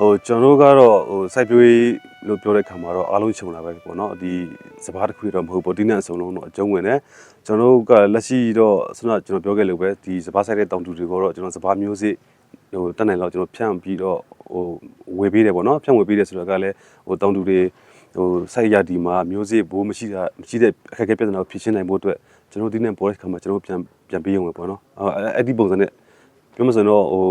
ဟိုကျွန်တော်တို့ကတော့ဟိုစိုက်ပျိုးရေးလို့ပြောတဲ့ခါမှာတော့အားလုံးခြုံလာပဲပေါ့နော်ဒီစပားတစ်ခုတော့မဟုတ်ဘူးဒီနဲ့အစုံလုံးတော့အကျုံးဝင်တယ်ကျွန်တော်တို့ကလက်ရှိတော့ဆန္ဒကျွန်တော်ပြောခဲ့လို့ပဲဒီစပားဆိုင်တဲ့တောင်တူတွေကတော့ကျွန်တော်စပားမျိုးစစ်ဟိုတက်နိုင်တော့ကျွန်တော်ဖြန့်ပြီးတော့ဟိုဝေပေးတယ်ပေါ့နော်ဖြန့်ဝေပေးတယ်ဆိုတော့ကလည်းဟိုတောင်တူတွေဟိုစိုက်ရဒီမှာမျိုးစစ်ဘိုးမရှိတာမရှိတဲ့အခက်အခဲပြဿနာကိုဖြေရှင်းနိုင်ဖို့အတွက်ကျွန်တော်ဒီနဲ့ပေါ်တဲ့ခါမှာကျွန်တော်ပြန်ပြန်ပေးရုံပဲပေါ့နော်အဲ့ဒီပုံစံနဲ့ပြောမှဆိုရင်တော့ဟို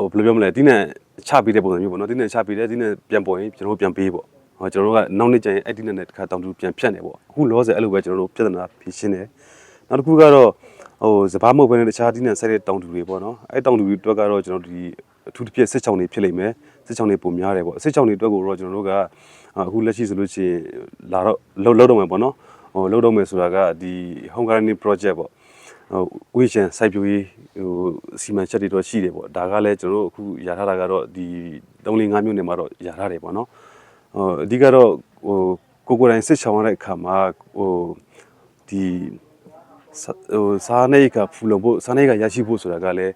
ဟိုဘယ်လိုပြောမလဲဒီနဲ့ချပေးတဲ့ပုံစံမျိုးပေါ့နော်ဒီနဲ့ချပေးတယ်ဒီနဲ့ပြန်ပေါ်ရင်ကျွန်တော်တို့ပြန်ပေးပေါ့ဟောကျွန်တော်တို့ကနောက်နေ့ကျရင်အဲ့ဒီနဲ့တစ်ခါတောင်တူပြန်ဖြတ်နေပေါ့အခုလောဆယ်အဲ့လိုပဲကျွန်တော်တို့ပြဿနာဖြေရှင်းတယ်နောက်တစ်ခုကတော့ဟိုစပားမဟုတ်ဘဲနဲ့တခြားဒီနဲ့ဆက်တဲ့တောင်တူတွေပေါ့နော်အဲ့တောင်တူတွေအတွက်ကတော့ကျွန်တော်တို့ဒီအထူးတစ်ပြည့်စစ်ချောင်းတွေဖြစ်လိမ့်မယ်စစ်ချောင်းတွေပုံများတယ်ပေါ့စစ်ချောင်းတွေအတွက်ကိုတော့ကျွန်တော်တို့ကအခုလက်ရှိဆိုလို့ရှိရင်လာတော့လှုပ်လှုပ်တော့မယ်ပေါ့နော်ဟိုလှုပ်တော့မယ်ဆိုတာကဒီ Home Gardening Project ပေါ့ဟို ဝိရှင်စိုက်ပျိုးရေးဟိုစီမံချက်တွေတော့ရှိတယ်ပေါ့ဒါကလည်းကျွန်တော်တို့အခုရထားတာကတော့ဒီ3 4 5မြို့နယ်မှာတော့ရထားတယ်ပေါ့နော်ဟိုအဓိကတော့ဟိုကိုကိုယ်တိုင်စစ်ချောင်ရတဲ့အခါမှာဟိုဒီစဟိုစားနေကဖူလုံဖို့စားနေကရရှိဖို့ဆိုတာကလည်း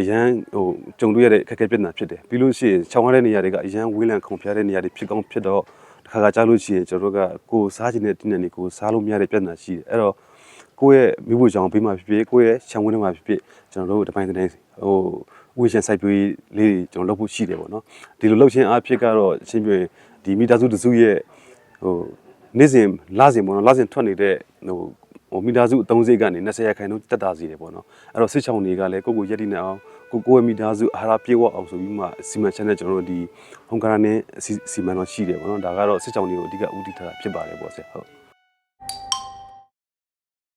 အရန်ဟိုကြုံတွေ့ရတဲ့အခက်အခဲပြဿနာဖြစ်တယ်ပြီးလို့ရှိရင်ချောင်ရတဲ့နေရာတွေကအရန်ဝေးလံခုံဖျားတဲ့နေရာတွေဖြစ်ကောင်းဖြစ်တော့တစ်ခါခါကြားလို့ရှိရင်ကျွန်တော်တို့ကကိုယ်စားခြင်းတဲ့တင်းနေကိုစားလို့မရတဲ့ပြဿနာရှိတယ်အဲ့တော့ ကိုယ့်ရဲ့မိဖို့ကြောင့်ဘေးမှာဖြစ်ဖြစ်ကိုယ့်ရဲ့ခြံဝင်းထဲမှာဖြစ်ဖြစ်ကျွန်တော်တို့ဒီပိုင်းတိုင်းဟိုဝေရှင်စိုက်ပျိုးရေးလေးတွေကျွန်တော်လုပ်ဖို့ရှိတယ်ပေါ့နော်ဒီလိုလုပ်ခြင်းအဖြစ်ကတော့အချင်းပြဒီမိသားစုတစုရဲ့ဟိုနေ့စဉ်လစဉ်ပေါ့နော်လစဉ်ထွက်နေတဲ့ဟိုဟိုမိသားစုအသုံးစိတ်ကနေ20ရာခိုင်နှုန်းတက်တာစီတယ်ပေါ့နော်အဲ့တော့စစ်ချောင်းတွေကလည်းကိုယ့်ကိုယ်ရက်တည်နေအောင်ကိုကိုယ့်ရဲ့မိသားစုအာဟာရပြေဝအောင်ဆိုပြီးမှစီမံချက်နဲ့ကျွန်တော်တို့ဒီဟွန်ကာရာနဲ့စီမံတော့ရှိတယ်ပေါ့နော်ဒါကတော့စစ်ချောင်းတွေကိုအဓိကဦးတည်ထားတာဖြစ်ပါတယ်ပေါ့ဆရာဟုတ်